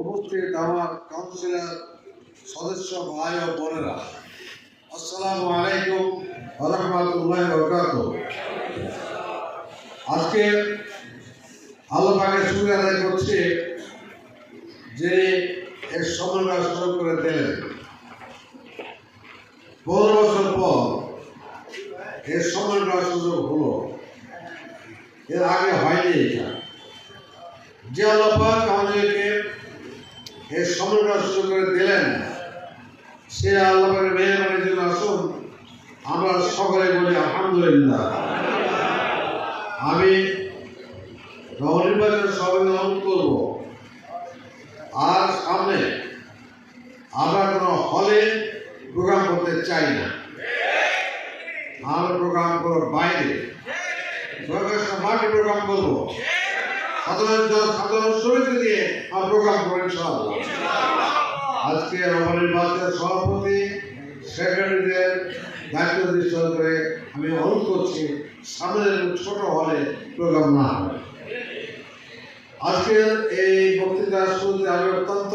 উপস্থিত আমার কাউন্সিলর সদস্য ভাই ও বোনেরা। আসসালামু আলাইকুম রহমতুল্লাহ বরকাত আজকে আল্লাহ পাকের শুক্রিয়া আদায় করছি যে এর সময়টা শুরু করে দিলেন। পনেরো বছর পর এর সময়টা সুযোগ হলো। এর আগে হয়নি এটা। যে আল্লাপাক আমাদেরকে সময়টা সুযোগ করে দিলেন, সে আল্লাহের মেহরবানির জন্য আসুন। আমরা সকলে বলি, আলহামদুলিল্লাহ। আমি নবনির্বাচন সবাই অনুরোধ করব, আর সামনে আমরা কোনো হলে প্রোগ্রাম করতে চাই না। আমরা প্রোগ্রাম করব বাইরে মাঠে প্রোগ্রাম করব। সাধারণ সাধারণ শ্রমিক দিয়ে আমরা প্রোগ্রাম ইনশাআল্লাহ। আজকে নবনির্বাচিত সভাপতি, সেক্রেটারিদের দায়িত্ব দৃষ্টি করে আমি অনুরোধ করছি সামনে ছোট হলে প্রোগ্রাম না হয় আজকের এই বক্তৃতা শুরুতে আমি অত্যন্ত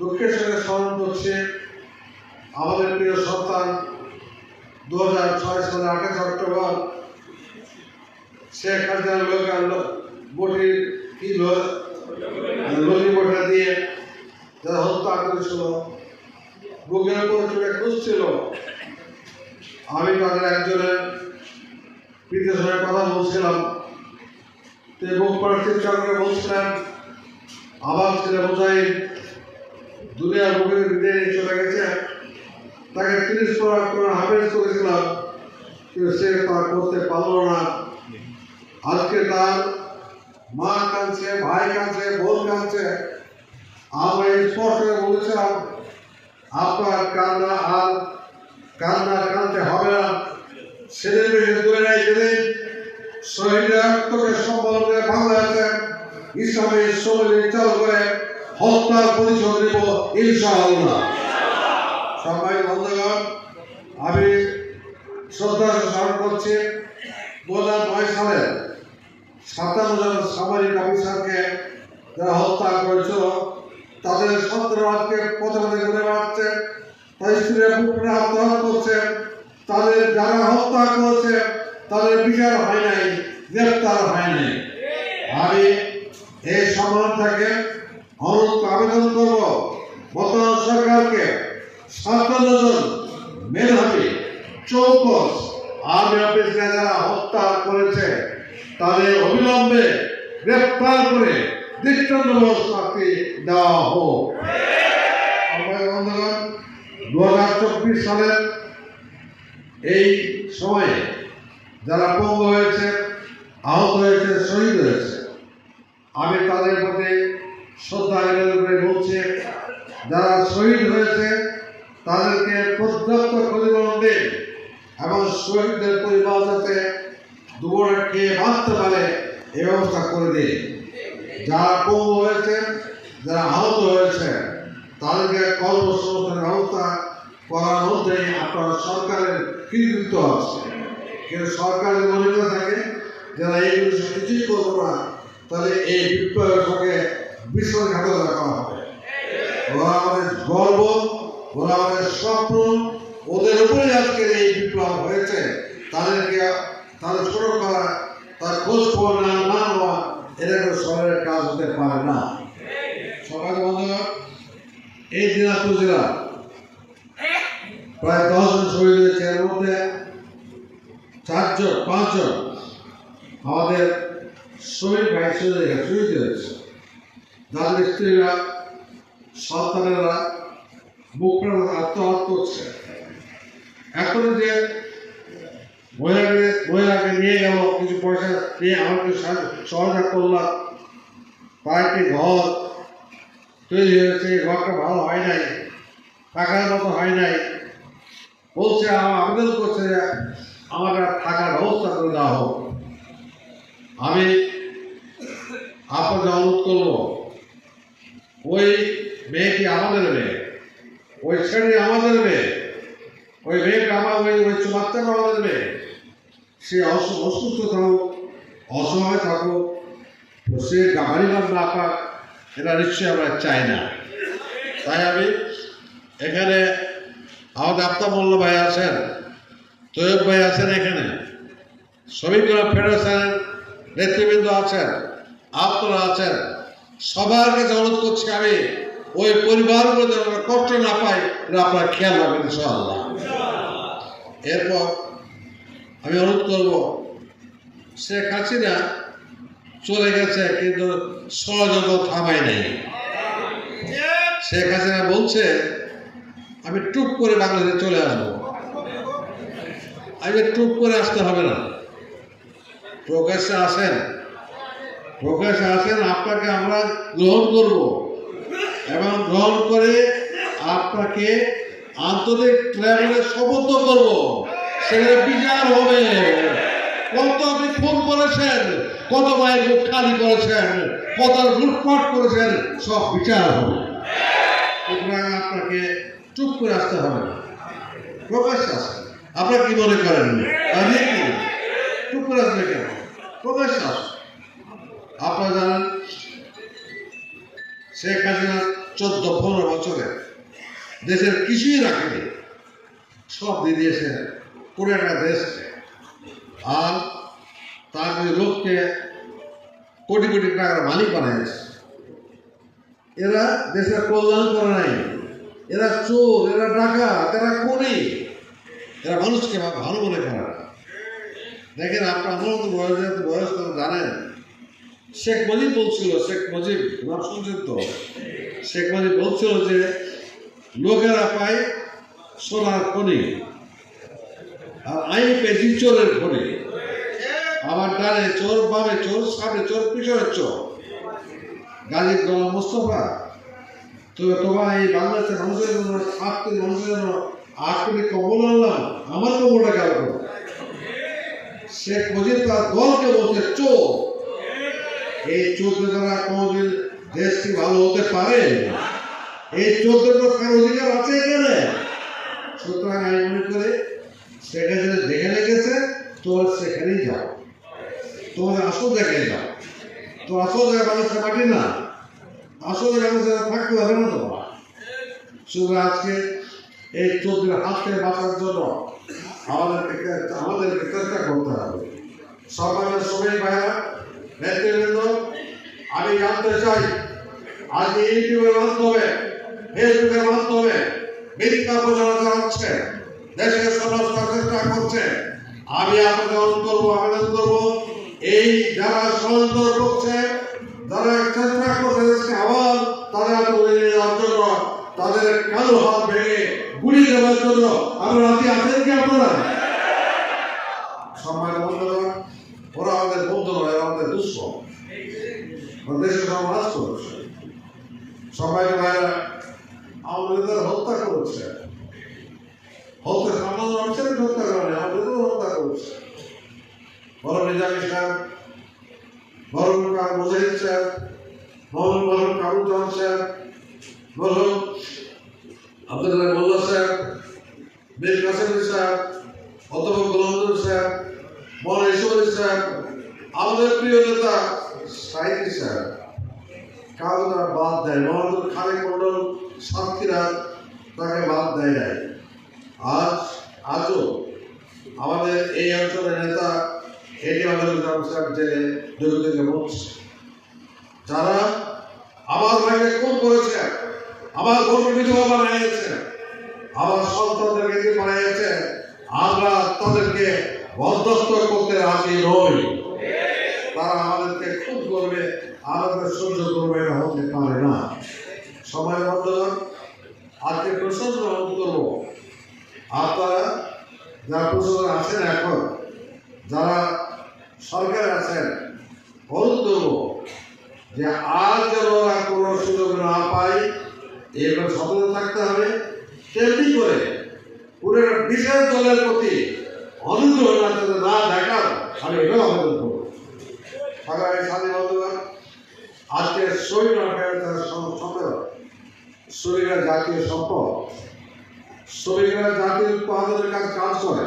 দুঃখের সঙ্গে স্মরণ করছি, আমাদের প্রিয় সন্তান, দু হাজার ছয় সালে আঠাশ অক্টোবর শেখ হাসিনা লোক আনলো বটির কি ললি বটা দিয়ে যারা হত্যা করেছিল বুকের উপর চলে খুঁজছিল আমি তাদের একজনের পিতার সঙ্গে কথা বলছিলাম। তো বুক চেষ্টা করে বলছিলাম আবার ছেলে বোঝাই দুনিয়ার বুকের বিদায় চলে গেছে। তাকে তিরিশ পড়া করে হাফেজ করেছিলাম, কিন্তু সে তা করতে পারল না। আজকে তার মা কাঁদছে, ভাই কাঁদছে, বোন কাঁদছে। আমরা স্পষ্ট বলেছিলাম, আপনার কান্না আর কান্না কাঁদতে হবে না। সেদিন বেশি দূরে নাই যেদিন শহীদ রক্তকে সম্বল করে বাংলাদেশে ইসলামী শৈলী চালু করে হত্যার পরিচয় দেব ইনশাআল্লাহ। সবাই বন্ধুগণ, আমি শ্রদ্ধা স্মরণ করছি, দু হাজার নয় সালে সাতান্ন জন সামরিক অফিসারকে যারা হত্যা করেছিল, তাদের সন্তান আজকে প্রতিবাদী করে বেড়াচ্ছে তাদের স্ত্রীরা পুত্ররা আত্মহত্যা করছে, তাদের যারা হত্যা করেছে, তাদের বিচার হয় নাই, গ্রেপ্তার হয় নাই। আমি এই সম্মান থেকে অনুরোধ আবেদন করব, বর্তমান সরকারকে সাতান্ন জন মেধাবী, চৌকস আর্মি অফিসে যারা হত্যা করেছে তাদের অবিলম্বে গ্রেফতার করে দৃষ্টান্তমূলক শাস্তি দেওয়া হোক। বন্ধুগণ দু হাজার চব্বিশ সালের এই সময়ে যারা পঙ্গু হয়েছে, আহত হয়েছে, শহীদ হয়েছে, আমি তাদের প্রতি শ্রদ্ধা নিবেদন করে বলছি, যারা শহীদ হয়েছে, তাদেরকে ক্ষতিপূরণ দিন এবং শহীদদের পরিবার যাতে দুপুরে খেয়ে বাঁচতে পারে, এ ব্যবস্থা করে দিন। যারা পঙ্গু হয়েছে যারা আহত হয়েছে তাদেরকে কর্মসংস্থানের ব্যবস্থা করার মধ্যেই আপনার সরকারের কৃতিত্ব আছে। কিন্তু সরকার মনে করে থাকে? যারা এইগুলো কিছুই করব না, তাহলে এই বিপ্লবের সঙ্গে বিশ্বাসঘাতকতা করা হবে। ওরা আমাদের গর্ব, ওরা আমাদের স্বপ্ন, ওদের উপরে আজকের এই বিপ্লব হয়েছে, তাদেরকে তাদের ছোট করা, তার খোঁজ খবর না না নেওয়া এটা কোনো শহরের কাজ হতে পারে না। সবাই বন্ধুরা এই দিনাজপুর জেলা, প্রায় দশজন শহীদ হয়েছে। এর মধ্যে চারজন, পাঁচজন আমাদের শহীদ ভাই শহীদ শহীদ হয়েছে। যাদের স্ত্রীরা সন্তানেরা বুক আত্মহত্যা করছে। এখন যে মহিলাকে মহিলাকে নিয়ে গেল কিছু পয়সা নিয়ে আমাকে সহায়তা করলাম। কয়েকটি ঘর তৈরি হয়েছে, ঘরটা ভালো হয় নাই থাকার মতো হয় নাই। বলছে আমার আবেদন করছে যে আমার থাকার ব্যবস্থা করে দেওয়া হোক আমি আপনাকে অনুরোধ করব, ওই মেয়েটি আমাদের মেয়ে, ওই ছেলে আমাদের মেয়ে, ওই মেয়েটা আমার ওই ওই বাচ্চাটা আমাদের মেয়ে। সে অসু- অসুস্থ থাকুক, অসহায় থাকুক সে মার না পাক, এটা নিশ্চয়ই আমরা চাই না। তাই আমি এখানে আমাদের আপ্তা মোল্ল ভাই আছেন, তৈয়ব ভাই আছেন এখানে। শ্রমিকরা ফেডারেশনের নেতৃবৃন্দ আছেন আপনারা আছেন। সবার কাছে অনুরোধ করছি আমি, ওই পরিবারগুলো যেন কষ্ট না পাই, এটা আপনারা খেয়াল রাখবেন ইনশাআল্লাহ। এরপর আমি অনুরোধ করব, শেখ হাসিনা চলে গেছে, কিন্তু ষড়যন্ত্র থামাই নাই। শেখ হাসিনা বলছে, আমি টুক করে বাংলাদেশে চলে আসব। আগে টুক করে আসতে হবে না। প্রকাশ্যে আসেন। প্রকাশ্যে আসেন, আপনাকে আমরা গ্রহণ করব। এবং গ্রহণ করে আপনাকে আন্তরিক ট্রাভেলে সমর্থ করব। সেখানে বিচার হবে। কত আপনি ফোন করেছেন, কত মায়ের মুখ খালি করেছেন, কত লুটপাট করেছেন, সব বিচার হবে। আপনাকে চুপ করে আসতে হবে। না প্রকাশ্যে আসেন আপনারা কি মনে করেন? চুপ করে আসবে কেন? প্রকাশ্যে আসুন আপনারা জানেন, শেখ হাসিনা চোদ্দ, পনেরো বছরে দেশের কিছুই রাখেনি। সব দিয়ে দিয়েছে একটা দেশকে আর তার লোককে কোটি কোটি টাকার মালিক বানিয়েছে। এরা দেশের কল্যাণ করে নাই। এরা চোর, এরা ডাকাত, এরা খুনি। এরা মানুষকে ভালো মনে করে দেখেন আপনার আমার তো বয়স বয়স তো জানেন শেখ মুজিব বলছিল, শেখ মুজিব, নাম শুনছেন তো? শেখ মুজিব বলছিল যে, লোকেরা পায় সোনার খনি। আর আইন পেয়েছি চোরের খনি আমার ডানে চোর, বামে চোর, সামনে চোর, পিছনে চোর। গাজীর গোলাম মোস্তফা তো তোমার এই বাংলাদেশের মানুষের জন্য সাত মানুষের জন্য আট কোটি কবল আনলাম আমার কবলটা গেল? শেখ মুজিব তার দলকে বলছে, চোর, এই চোদ্দ দ্বারা কোনোদিন দেশটি ভালো হতে পারে? এই চোদ্দ থাকার অধিকার আছে এখানে? সুতরাং আমি মনে করি সেখানে যেখানে গেছে তোমরা সেখানেই যাও। তোমাদের আসল জায়গায় যাও। তো আসল জায়গা মানুষের মাটি না। আসল জায়গা মানুষের থাকতে হবে না তোমার সুতরাং আজকে এই চোদ্দের হাত বাঁচার জন্য আমাদেরকে আমাদেরকে চেষ্টা করতে হবে। সরকারের শ্রমিক ভাইরা নেতৃবৃন্দ, আমি জানতে চাই আজকে ইউটিউবের মাধ্যমে, ফেসবুকের মাধ্যমে মিথ্যা প্রচারণা চালাচ্ছে দেশের সমস্ত চেষ্টা করছে। আমি আপনাদের অনুরোধ আবেদন করব, এই যারা ষড়যন্ত্র করছে যারা চেষ্টা করছে দেশকে আবার তারা তুলে নিয়ে জন্য, তাদের কালো হাত ভেঙে গুলি দেওয়ার জন্য। আপনারা রাজি আছেন কি আপনারা? সম্মান বন্ধুরা ওরা আমাদের বন্ধু নয় আমাদের ওরা দেশের সমাজ করেছে সবাই ভাইরা আমাদের হত্যা করেছে হত্যা সামান্য মানুষের হত্যা করে না, আমাদের হত্যা করেছে বড় নিজামী সাহেব বড় মুজাহিদ সাহেব মোহাম্মদ বরম কাবুজ্জামান সাহেব বলুন আব্দুল্লাহ মোল্লা সাহেব মীর কাসেম সাহেব অধ্যাপক গোলামদুল সাহেব মৌলানা ইসমাইল সাহেব আমাদের প্রিয় নেতা সাইদি সাহেব। কাউকে তারা বাদ দেয় মোহাম্মদ খালেক মন্ডল সাতক্ষীরা তাকে বাদ দেয় নাই। আজ, আজও আমাদের এই অঞ্চলের নেতা এটি আমাদের জেলে যারা আমার ভাইকে খুন করেছে, আমার গর্ব বিধবা বানিয়েছে, আমার সন্তানদেরকে যে বানিয়েছে, আমরা তাদেরকে বরদস্ত করতে রাজি নই। তারা আমাদেরকে খুব করবে, আমাদের সহ্য করবে হতে পারে না। সময় বন্ধুগণ, আজকে করব আপনারা যারা প্রশাসন আছেন এখন, যারা সরকার আছেন, অনুরোধ যে আর যেন ওরা কোনো সুযোগ না পায় এবার সতর্ক থাকতে হবে। তেমনি করে পুরো বিশেষ দলের প্রতি অনুগ্রহ না দেখান আমি এটাও আবেদন করব। আগামী স্বাধীন বন্ধুগণ, আজকে শহীদ সম্মেলন শরীরের জাতীয় সম্পদ শ্রমিকরা জাতীয় উৎপাদনের কাজ কাজ করে?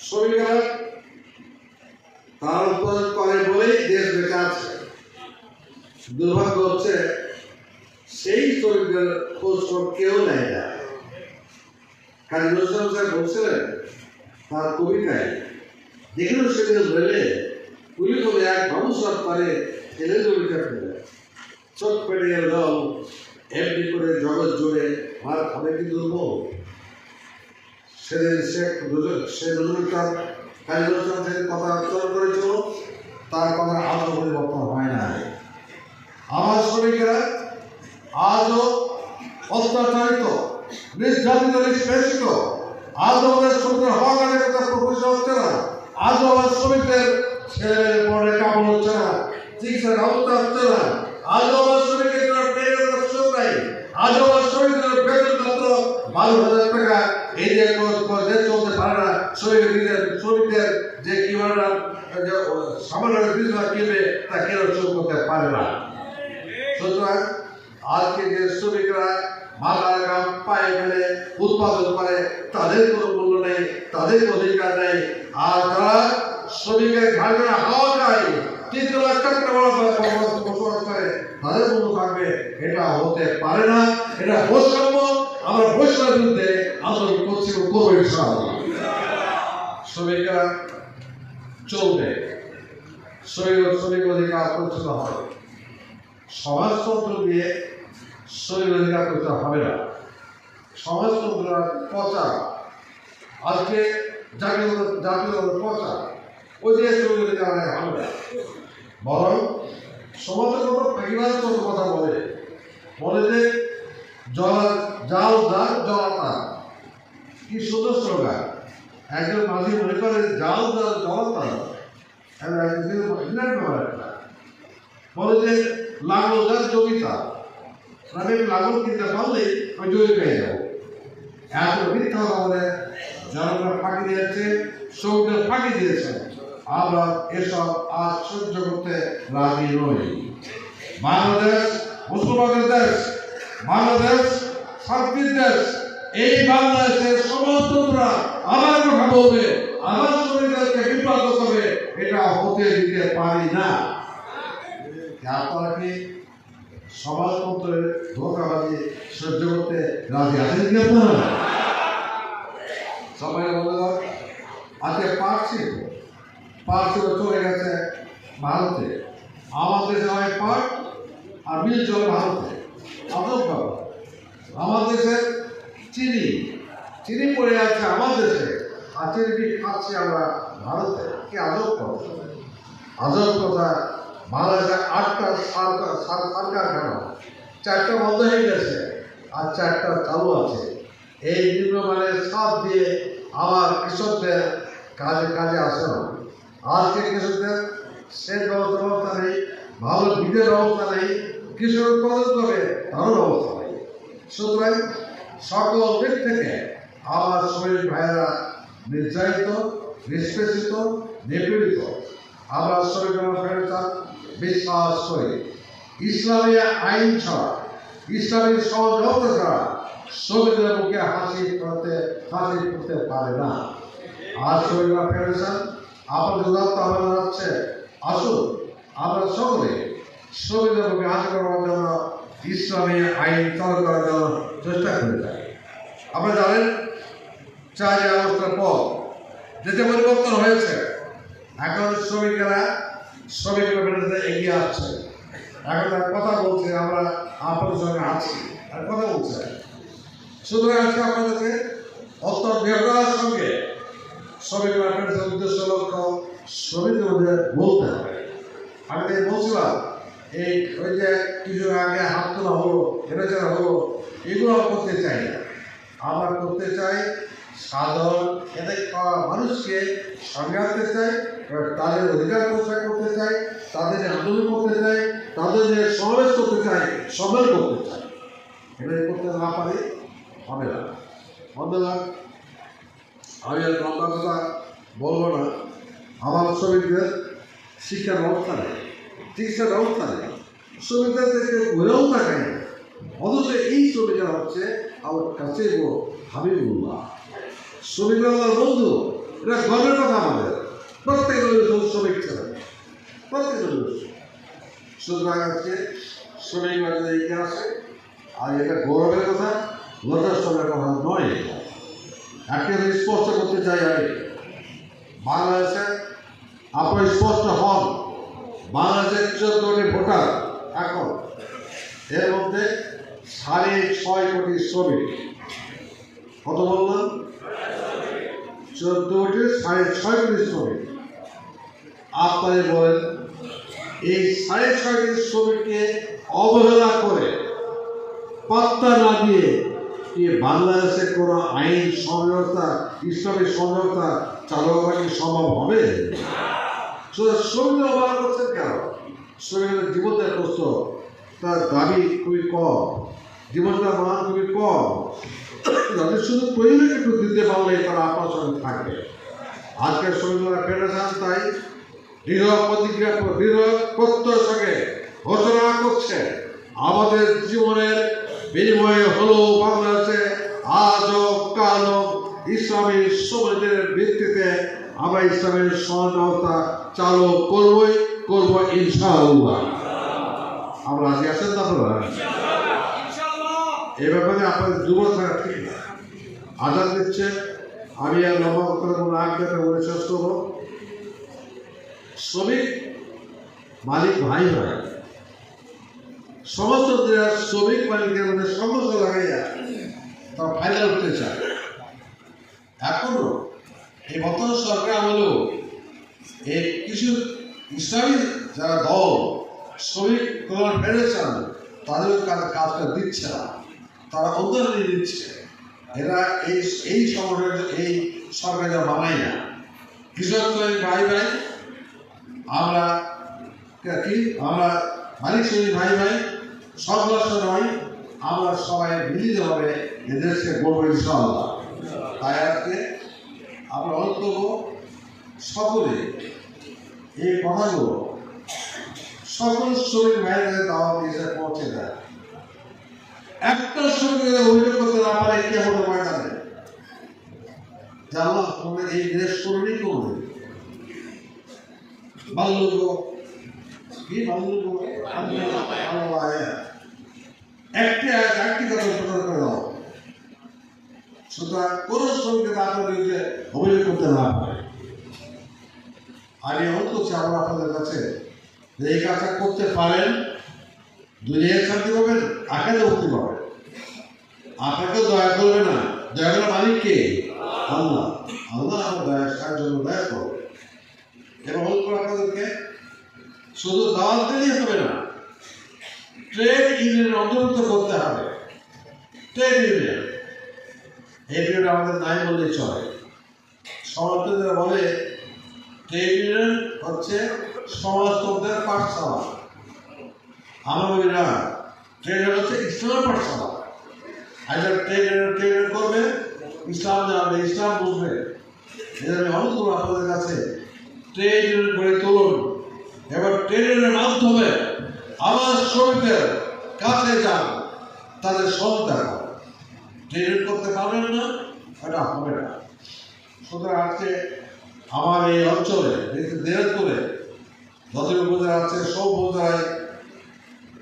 শ্রমিকরা তারা উৎপাদন করে বলেই দেশ বেঁচে আছে। দুর্ভাগ্য হচ্ছে, সেই শ্রমিকদের খোঁজ কেউ নেয় না। কাজী নজরুল সাহেব বলছিলেন, তার কবিতায় যেখানে সেখানে ধরলে পুলি বলে এক ভবিষ্যৎ পারে, এলে জমিটা ফেলে। চোখ পেরিয়ে দল এমনি করে জগৎ জুড়ে আর খাবে দুর্বল সেদিন শেখ সে নজরুল নজরুল থেকে কথা উচ্চারণ করেছিল, তার কথা আজও পরিবর্তন হয় না আমার শ্রমিকেরা আজও অত্যাচারিত, নির্যাতিত, নিষ্পেষিত আজও আমাদের শ্রমিকের হকারের কথা প্রফেসর হচ্ছে না আজও আমার শ্রমিকদের ছেলে পরে কাপড় হচ্ছে না চিকিৎসার ব্যবস্থা হচ্ছে না আজও আমার শ্রমিকের জন্য ট্রেনের সুযোগ নাই আজও আমার শ্রমিকদের বেতন মাত্র বারো হাজার টাকা এই যে যে চলতে পারে না শ্রমিকদের শ্রমিকদের যে কীভাবে যে সামান্য বিজনেস কিনবে তা কেন শুরু করতে পারে না সুতরাং আজকে যে শ্রমিকরা মাথার গাম পায়ে ফেলে উৎপাদন করে তাদের কোনো মূল্য নেই তাদের অধিকার নেই আর যারা শ্রমিকের ঘাটে হাওয়া খায় তিনটে লাখ টাকা বসবাস করে তাদের মূল্য থাকবে এটা হতে পারে না এটা বৈষম্য আমরা বৈষম্যের বিরুদ্ধে আন্দোলন করছি ও করব ইনশাআল্লাহ শ্রমিকরা চলবে। শ্রমিক শ্রমিক অধিকার প্রতিষ্ঠিত হবে। সমাজতন্ত্র দিয়ে শরীর অধিকার করতে হবে না। সমাজতন্ত্র পচা আজকে জাতীয় জাতীয় পচা ওই দিয়ে শরীর অধিকার হবে না। বরং সমাজের মতো পরিবারের কথা বলে। বলে যে জলা যাও যা জলা কি সুন্দর স্লোগান একজন মাঝি মনে করে, যাও যা জলা তা বলে যে, লাগল যার জমিটা। আমি লাগল কিনতে পারলেই আমি জমি পেয়ে যাব। এত মিথ্যা বলে, জনগণ ফাঁকি দিয়েছে শ্রমিকদের ফাঁকি দিয়েছে। আমরা এসব আজ সহ্য করতে রাজি নই। বাংলাদেশ মুসলমানের দেশ, বাংলাদেশ শান্তির দেশ, এই বাংলাদেশের সমাজতন্ত্ররা আমার কথা বলবে, আমার শরীরকে বিভ্রান্ত করবে এটা হতে দিতে পারি না। আপনারা কি? সমাজতন্ত্রের ধোকাবাজি সহ্য করতে রাজি আছেন কি আপনারা? সবাই বন্ধুগণ আজকে পার্সি পার্সি চলে গেছে ভারতে। আমাদের হয় পাট আর মিল চলে ভারতে। আদব বাবা দেশে চিনি। চিনি পড়ে আছে আমার দেশে আর চিনি খাচ্ছি আমরা ভারতে, কি আদব কথা। আদব কথা, বাংলাদেশে আটটা সরকার সরকার কেন চারটা বন্ধ হয়ে গেছে আর চারটা চালু আছে। এই নিম্নমানের সাথ দিয়ে আমার কৃষকদের কাজে কাজে আসে না। আজকে কৃষকদের সেচ ব্যবস্থা ব্যবস্থা নেই ভালো বীজের ব্যবস্থা নেই, কৃষক উৎপাদন করে তারও ব্যবস্থা নেই। সুতরাং সকল দিক থেকে আমার শরীর ভাইয়েরা নির্যাতিত, নিষ্পেষিত, নিপীড়িত। আমরা শরীর ফেরতাম বিশ্বাস করি। ইসলামী আইন ছাড়া, ইসলামী সহযোগিতা ছাড়া শ্রমিকদের মুখে হাসি করতে হাসি করতে পারে না। আর শ্রমিক ফেডারেশন আপনাদের দত্ত আহ্বান জানাচ্ছে আসুন, আমরা সকলে শ্রমিকদের মুখে হাসি করার জন্য ইসলামী আইন চালু করার জন্য চেষ্টা করে যাই। আপনারা জানেন চার আগস্টের পর যেতে পরিবর্তন হয়েছে, এখন শ্রমিকেরা শ্রমিকের বিরুদ্ধে এগিয়ে আসছে। এখন তার কথা বলছে, আমরা আপনাদের সঙ্গে আছি আর কথা বলছে। সুতরাং আজকে আপনাদেরকে অত্যন্ত দৃঢ়তার সঙ্গে শ্রমিক ফেডারেশন উদ্দেশ্য লক্ষ্য শ্রমিকদের মধ্যে বলতে হবে। আমি তাই বলছিলাম, এই ওই যে কিছু আগে হাত তোলা হলো হেরেচারা হলো, এগুলো করতে চাই না। আমরা করতে চাই সাধারণ এদের মানুষকে সঙ্গে আনতে চাই তাদের অধিকার প্রচার করতে চাই তাদের আন্দোলন করতে চাই তাদের সমাবেশ করতে চাই সমাবেশ করতে চাই এটা করতে না পারি হবে না বন্ধুরা আমি আর লম্বা কথা বলব না। আমার শ্রমিকদের শিক্ষার ব্যবস্থা নেই, চিকিৎসার ব্যবস্থা নেই। শ্রমিকদেরকে ঘুরেও থাকে না অথচ এই শ্রমিকরা হচ্ছে আমার কাছে হাবিবুল্লাহ। শ্রমিকরা আমার বন্ধু এটা গর্বের কথা আমাদের। প্রত্যেক শ্রমিক ছিলেন প্রত্যেক সুতরাং আজকে শ্রমিক বাজারে আসে, আর এটা গৌরবের কথা লজ্জাস্থানের কথা নয় এটা। একটা স্পষ্ট করতে চাই আমি, বাংলাদেশে আপনার স্পষ্ট হন বাংলাদেশের চোদ্দটি ভোটার এখন। এর মধ্যে সাড়ে ছয় কোটি শ্রমিক। কত বললাম? চোদ্দটি সাড়ে ছয় কোটি শ্রমিক। আপনারা বলেন, এই সাড়ে ছয় কোটি শ্রমিককে অবহেলা করে, পাত্তা না দিয়ে কি বাংলাদেশে কোনো আইন সমঝোতা ইসলামী সমঝোতা চালু করা কি সম্ভব হবে? শুধু শ্রমিকরা অবহেলা করছেন কেন? শ্রমিকের জীবনটা কষ্ট, তার দাবি খুবই কম। জীবনটার মান খুবই কম। যাদের শুধু প্রয়োজন একটু দিতে পারলে তারা আপনার সঙ্গে থাকবে আজকের শ্রমিকরা ফেডারেশন তাই দৃঢ় প্রতিক্রিয়া দৃঢ় প্রত্যয়ের সঙ্গে ঘোষণা করছে, আমাদের জীবনের বিনিময়ে হলো বাংলাদেশে আজও কালো ইসলামী সমাজের ভিত্তিতে আমরা ইসলামের সহযোগিতা চালু করবই, করব ইনশাআল্লাহ। আমরা আজকে আছেন তো আপনারা? এ ব্যাপারে আপনাদের দুর্বল থাকা আজাদ দিচ্ছে, আমি আর লম্বা কোনো আজ্ঞাকে বলে শেষ করব। শ্রমিক মালিক ভাই ভাই সমস্ত শ্রমিক মালিকের মধ্যে সমস্যা লাগাইয়া তারা ফায়দা উঠতে চায়। এখনও এই বর্তমান সরকার আমলেও এই কিছু ইসলামী যারা দল, শ্রমিক কল্যাণ ফেডারেশন তাদের কাজটা দিচ্ছে না। তারা অন্তরালি দিচ্ছে। এরা এই এই সংগঠন, এই সরকার যা বানায় না। কৃষক ভাই ভাই, আমরা কি আমরা মালিক শ্রেণি ভাই ভাই সংঘর্ষ নয় আমরা সবাই মিলিতভাবে এদেশকে গড়ব ইনশাআল্লাহ। তাই আজকে আমরা অন্তত সকলে এই কথাগুলো সকল শ্রমিক ভাইদের দাওয়াত দিয়েছে, পৌঁছে দেয়। একটা শ্রমিক অভিযোগ করতে না পারে কে হলো ময়দানে। জানলাম তোমাদের এই দেশ শ্রমিক করবে বাল্যগ কি বাল্যগ একটি একটি কথা প্রচার করে দাও সুতরাং কোন শ্রমিকের আপনার বিরুদ্ধে অভিযোগ করতে না পারে। আমি অনুরোধ করছি আমরা আপনাদের কাছে, যে এই কাজটা করতে পারেন দুনিয়ায় শান্তি পাবেন আখেরে মুক্তি পাবেন। আপনাকে দয়া করবে না। দয়া করার মালিক কে? আল্লাহ। আল্লাহ আমার দয়া, তার জন্য দয়া করবে এবং করে আপনাদেরকে, শুধু দাওয়াত দিলেই হবে না ট্রেড ইউনিয়ন অন্তর্ভুক্ত করতে হবে। ট্রেড ইউনিয়ন এই পিরিয়ড আমাদের নাই বললেই চলে। সমাজতন্ত্র বলে ট্রেড ইউনিয়ন হচ্ছে সমাজতন্ত্রের পাঠশালা। বলি না হচ্ছে ইসলামের পাঠশালা। ট্রেড ইউনিয়ন ট্রেড করবে, ইসলাম জানবে, ইসলাম বুঝবে। এদের অনুরোধ আপনাদের কাছে ট্রেড গড়ে তুলুন। এবার ইউনিয়নের মাধ্যমে আমার শ্রমিকদের কাছে যান, তাদের সন্তান ট্রেড করতে পারবেন না এটা হবে না। সুতরাং আজকে আমার এই অঞ্চলে দেড়পুরে যতগুলো উপজেলা আছে, সব উপজেলায়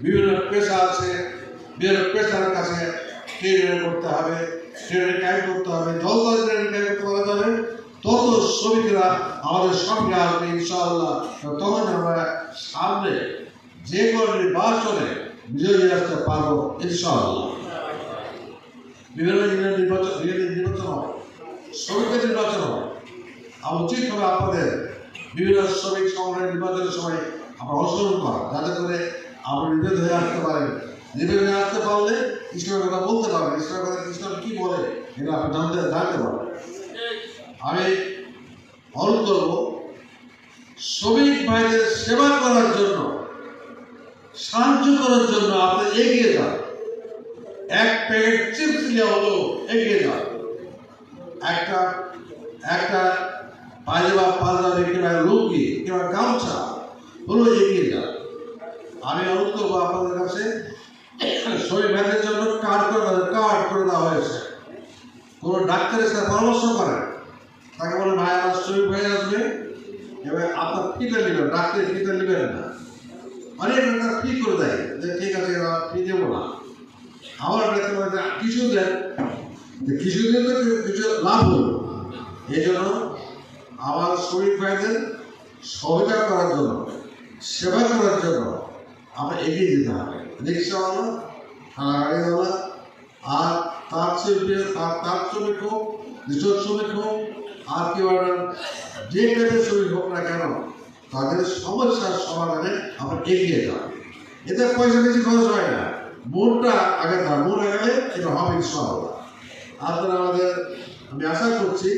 বিভিন্ন পেশা আছে, বিভিন্ন পেশার কাছে ট্রেনিং করতে হবে ট্রেনিং ক্যাম্প করতে হবে যত ট্রেনিং ক্যাম্প করা যাবে তত শ্রমিকরা আমাদের সঙ্গে আসবে ইনশাআল্লাহ। তখন আমরা সামনে যে কোনো নির্বাচনে বিজয়ী আসতে পারব ইনশাআল্লাহ। বিভিন্ন নির্বাচন নির্বাচন হয় শ্রমিকের নির্বাচন হয় আর উচিত হবে আপনাদের বিভিন্ন শ্রমিক সংগঠনের নির্বাচনের সময় আমরা অংশগ্রহণ করা, যাতে করে আমরা নিবেদ হয়ে আসতে পারেন নিবেদ হয়ে আসতে পারলে ইসলামের কথা বলতে পারবেন ইসলামের কথা ইসলাম কি বলে, এটা আপনি জানতে জানতে পারবেন। আমি অনুরোধ করব, শ্রমিক ভাইদের সেবা করার জন্য, সাহায্য করার জন্য আপনি এগিয়ে যান। এক প্যাকেট চিপস নিয়ে হলো, এগিয়ে যান। একটা একটা পায়জামা পাঞ্জাবি কিংবা লুঙ্গি কিংবা গামছা হলো এগিয়ে যান। আমি অনুরোধ করব আপনাদের কাছে শরীর ভাইদের জন্য কার্ড করে কার্ড করে দেওয়া হয়েছে। কোনো ডাক্তারের সাথে পরামর্শ করেন? তাকে বলে, ভাই, আমার শরীর হয়ে আসবে। এবার আপনার ফিটা নেবেন, ডাক্তারের ফিটা নেবেন না। অনেক তারা ফি করে দেয়, যে, ঠিক আছে ফি দেবো না। পাই যে কিছু দেন যে কিছু দিন তো কিছু লাভ হলো এই জন্য আমার শরীর ভাইদের সহযোগিতা করার জন্য, সেবা করার জন্য আমরা এগিয়ে যেতে হবে। রিক্সাওয়ালা ঠেলা গাড়িওয়ালা আর তার শিল্পী তার তার শ্রমিক হোক রিসোর্ট শ্রমিক হোক, আর একটা যে টাইপের শ্রমিক হোক না কেন, তাদের সমস্যার সমাধানে আমরা এগিয়ে যাব। এতে পয়সা বেশি খরচ হয় না। মনটা আগে তার, মন আগে এটা হবে ইনশাআল্লাহ। আপনারা আমাদের, আমি আশা করছি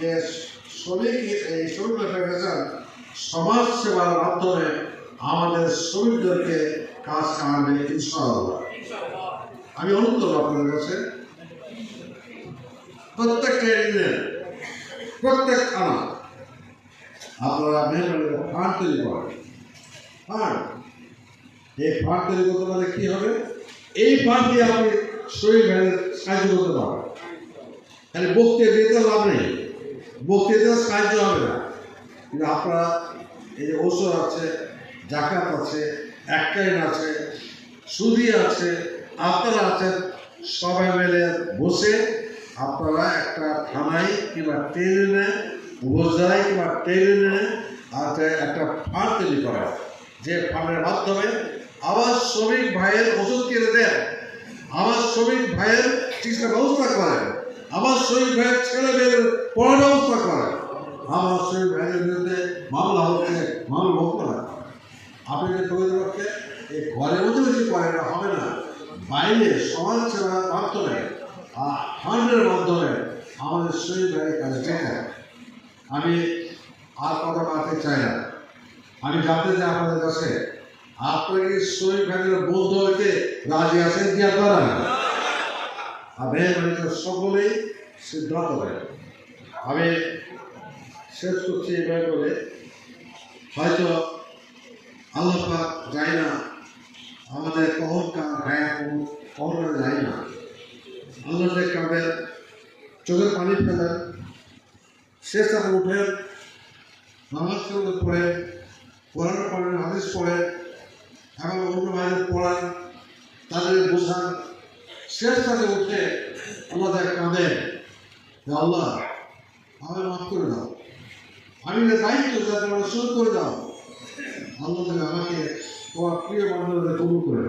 যে শ্রমিক, এই শ্রমিক সমাজ সেবার মাধ্যমে আমাদের শ্রমিকদেরকে কাজ কামাবে ইনশাআল্লাহ। আমি অনুরোধ আপনাদের কাছে প্রত্যেকটা প্রত্যেক থানা আপনারা মেহরবানি করে ফান্ড তৈরি করেন। ফান্ড এই ফান্ড তৈরি করতে পারলে কি হবে? এই ফান্ড দিয়ে আপনি শরীর ভেঙে সাহায্য করতে পারবেন। তাহলে বক্তৃতা দিতে লাভ নেই। বক্তৃতা সাহায্য হবে না। কিন্তু আপনারা এই যে ওষুধ আছে জাকাত আছে একটাইন আছে, সুদি আছে, আপনারা আছেন, সবাই মিলে বসে আপনারা একটা থানায় কিংবা ট্রেনে উপজেলায় কিংবা ট্রেনে একটা ফান্ড তৈরি করা যে ফান্ডের মাধ্যমে আবার শ্রমিক ভাইয়ের ওষুধ কিনে দেন, আবার শ্রমিক ভাইয়ের চিকিৎসা ব্যবস্থা করেন, আবার শ্রমিক ভাইয়ের ছেলে মেয়েদের পড়ার ব্যবস্থা করেন। আমার শ্রমিক ভাইয়ের বিরুদ্ধে মামলা হচ্ছে, মামলা হোক না। আপনি যে কবিদের এই ঘরের মধ্যে বেশি করেন হবে না, বাইরে সমাজ সেবার মাধ্যমে আর ফান্ডের মাধ্যমে আমাদের শরীর ভাইয়ের কাছে যেতে আমি আর কথা বাড়তে চাই না। আমি জানতে চাই আপনাদের কাছে, আপনারা কি শরীর ভাইয়ের বন্ধু হইতে রাজি আছেন কি আপনারা? আর করে সকলেই সিদ্ধান্ত নেন আমি শেষ করছি এভাবে বলে হয়তো আল্লাহ পাক যায় না, আমাদের কখন কার হ্যাঁ কখন কার যায় না। আল্লাহ যে কাঁদের চোখের পানি ফেলেন শেষ তাকে উঠেন নামাজ পড়ে, কোরআন পড়েন হাদিস পড়েন এবং অন্য বাইরে পড়ান তাদের বোঝান শেষ তাকে উঠে আল্লাহ তাকে কাঁদেন যে আল্লাহ আমাকে মাফ করে দাও। আমি দায়িত্ব যাতে আমরা শুরু করে দাও। আল্লাহ আমাকে তোমার প্রিয় বান্ধবদের করে